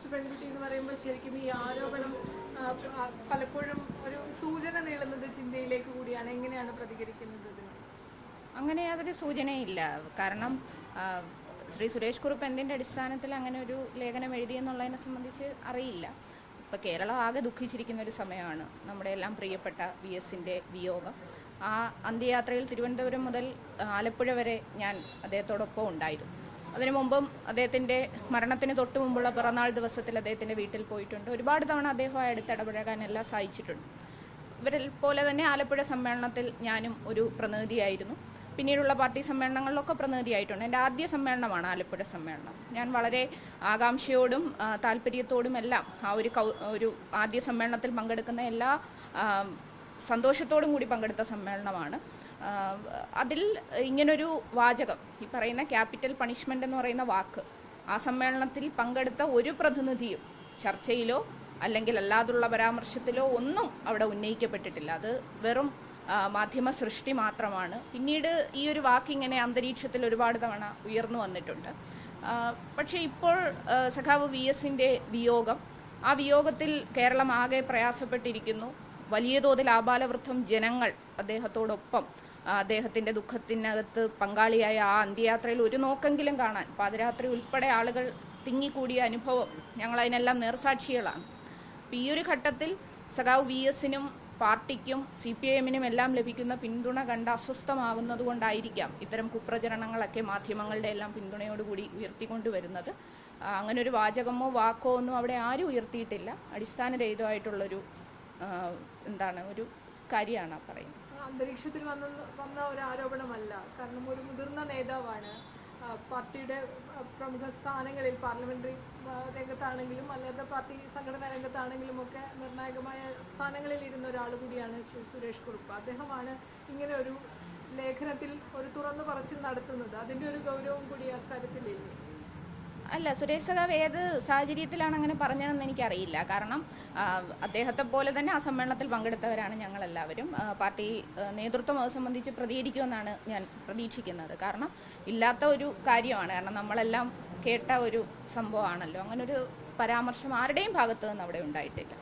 കൊച്ചു പെൺകുട്ടി എന്ന് പറയുമ്പോൾ ശരിക്കും ഈ ആരോപണം പലപ്പോഴും ഒരു സൂചന നീളുന്നത് ചിന്തയിലേക്ക് കൂടിയാണ്. എങ്ങനെയാണ് പ്രതികരിക്കുന്നത് അങ്ങനെ യാതൊരു സൂചനയില്ല. കാരണം ശ്രീ സുരേഷ് കുറുപ്പ് എന്തിന്റെ അടിസ്ഥാനത്തിൽ അങ്ങനെ ഒരു ലേഖനം എഴുതിയെന്നുള്ളതിനെ സംബന്ധിച്ച് അറിയില്ല. ഇപ്പോൾ കേരളം ആകെ ദുഃഖിച്ചിരിക്കുന്ന ഒരു സമയമാണ് നമ്മുടെ എല്ലാം പ്രിയപ്പെട്ട വി എസിന്റെ വിയോഗം. ആ അന്ത്യയാത്രയിൽ തിരുവനന്തപുരം മുതൽ ആലപ്പുഴ വരെ ഞാൻ അദ്ദേഹത്തോടൊപ്പം ഉണ്ടായിരുന്നു. അതിനു മുമ്പും അദ്ദേഹത്തിന്റെ മരണത്തിന് തൊട്ട് മുമ്പുള്ള പിറന്നാൾ ദിവസത്തിൽ അദ്ദേഹത്തിന്റെ വീട്ടിൽ പോയിട്ടുണ്ട്. ഒരുപാട് തവണ അദ്ദേഹമായി അടുത്തിടപഴകാൻ എല്ലാം സഹായിച്ചിട്ടുണ്ട് ഇവരിൽ പോലെ തന്നെ ആലപ്പുഴ സമ്മേളനത്തിൽ ഞാനും ഒരു പ്രതിനിധിയായിരുന്നു. പിന്നീടുള്ള പാർട്ടി സമ്മേളനങ്ങളിലൊക്കെ പ്രതിനിധിയായിട്ടുണ്ട്. എന്റെ ആദ്യ സമ്മേളനമാണ് ആലപ്പുഴ സമ്മേളനം. ഞാൻ വളരെ ആകാംക്ഷയോടും താല്പര്യത്തോടും എല്ലാം ആ ഒരു ഒരു ആദ്യ സമ്മേളനത്തിൽ പങ്കെടുക്കുന്ന എല്ലാ സന്തോഷത്തോടും കൂടി പങ്കെടുത്ത സമ്മേളനമാണ്. അതിൽ ഇങ്ങനൊരു വാചകം ഈ പറയുന്ന ക്യാപിറ്റൽ പണിഷ്മെന്റ് എന്ന് പറയുന്ന വാക്ക് ആ സമ്മേളനത്തിൽ പങ്കെടുത്ത ഒരു പ്രതിനിധിയും ചർച്ചയിലോ അല്ലെങ്കിൽ അല്ലാതുള്ള പരാമർശത്തിലോ ഒന്നും അവിടെ ഉന്നയിക്കപ്പെട്ടിട്ടില്ല. അത് വെറും മാധ്യമ സൃഷ്ടി മാത്രമാണ്. പിന്നീട് ഈ ഒരു വാക്ക് ഇങ്ങനെ അന്തരീക്ഷത്തിൽ ഒരുപാട് തവണ ഉയർന്നു വന്നിട്ടുണ്ട്. പക്ഷേ ഇപ്പോൾ സഖാവ് വി എസിന്റെ വിയോഗം ആ വിയോഗത്തിൽ കേരളം ആകെ പ്രയാസപ്പെട്ടിരിക്കുന്നു. വലിയ തോതിൽ ആബാലവൃദ്ധം ജനങ്ങൾ അദ്ദേഹത്തോടൊപ്പം ആ, അദ്ദേഹത്തിന്റെ ദുഃഖത്തിനകത്ത് പങ്കാളിയായ ആ അന്ത്യയാത്രയിൽ ഒരു നോക്കെങ്കിലും കാണാൻ. പാതിരാത്രി ഉൾപ്പെടെ ആളുകൾ തിങ്ങിക്കൂടിയ അനുഭവം ഞങ്ങൾ അതിനെല്ലാം നേർസാക്ഷികളാണ്. അപ്പം ഈ ഒരു ഘട്ടത്തിൽ സഖാവ് വി എസിനും പാർട്ടിക്കും സി പി ഐ എമ്മിനും എല്ലാം ലഭിക്കുന്ന പിന്തുണ കണ്ട് അസ്വസ്ഥമാകുന്നത് കൊണ്ടായിരിക്കാം ഇത്തരം കുപ്രചരണങ്ങളൊക്കെ മാധ്യമങ്ങളുടെ എല്ലാം പിന്തുണയോടുകൂടി ഉയർത്തിക്കൊണ്ടുവരുന്നത്. അങ്ങനെ ഒരു വാചകമോ വാക്കോ ഒന്നും അവിടെ ആരും ഉയർത്തിയിട്ടില്ല. അടിസ്ഥാനരഹിതമായിട്ടുള്ളൊരു എന്താണ് ഒരു കാര്യമാണ് പറയുന്നത്. അന്തരീക്ഷത്തിൽ വന്ന വന്ന ഒരു ആരോപണമല്ല. കാരണം ഒരു മുതിർന്ന നേതാവാണ് പാർട്ടിയുടെ പ്രമുഖ സ്ഥാനങ്ങളിൽ പാർലമെന്ററി രംഗത്താണെങ്കിലും അല്ലാതെ പാർട്ടി സംഘടനാ രംഗത്താണെങ്കിലും ഒക്കെ നിർണായകമായ സ്ഥാനങ്ങളിൽ ഇരുന്ന ഒരാൾ കൂടിയാണ് ശ്രീ സുരേഷ് കുറുപ്പ്. അദ്ദേഹമാണ് ഇങ്ങനെ ഒരു ലേഖനത്തിൽ ഒരു തുറന്നു പറച്ചിൽ നടത്തുന്നത്. അതിന്റെ ഒരു ഗൗരവം കൂടി അക്കാര്യത്തിലില്ലേ അല്ല സുരേഷ് സഖാവ് ഏത് സാഹചര്യത്തിലാണ് അങ്ങനെ പറഞ്ഞതെന്ന് എനിക്കറിയില്ല. കാരണം അദ്ദേഹത്തെ പോലെ തന്നെ ആ സമ്മേളനത്തിൽ പങ്കെടുത്തവരാണ് ഞങ്ങളെല്ലാവരും. പാർട്ടി നേതൃത്വം അത് സംബന്ധിച്ച് പ്രതികരിക്കുമെന്നാണ് ഞാൻ പ്രതീക്ഷിക്കുന്നത്. കാരണം ഇല്ലാത്ത ഒരു കാര്യമാണ്. കാരണം നമ്മളെല്ലാം കേട്ട ഒരു സംഭവമാണല്ലോ. അങ്ങനൊരു പരാമർശം ആരുടെയും ഭാഗത്തു നിന്ന് അവിടെ ഉണ്ടായിട്ടില്ല.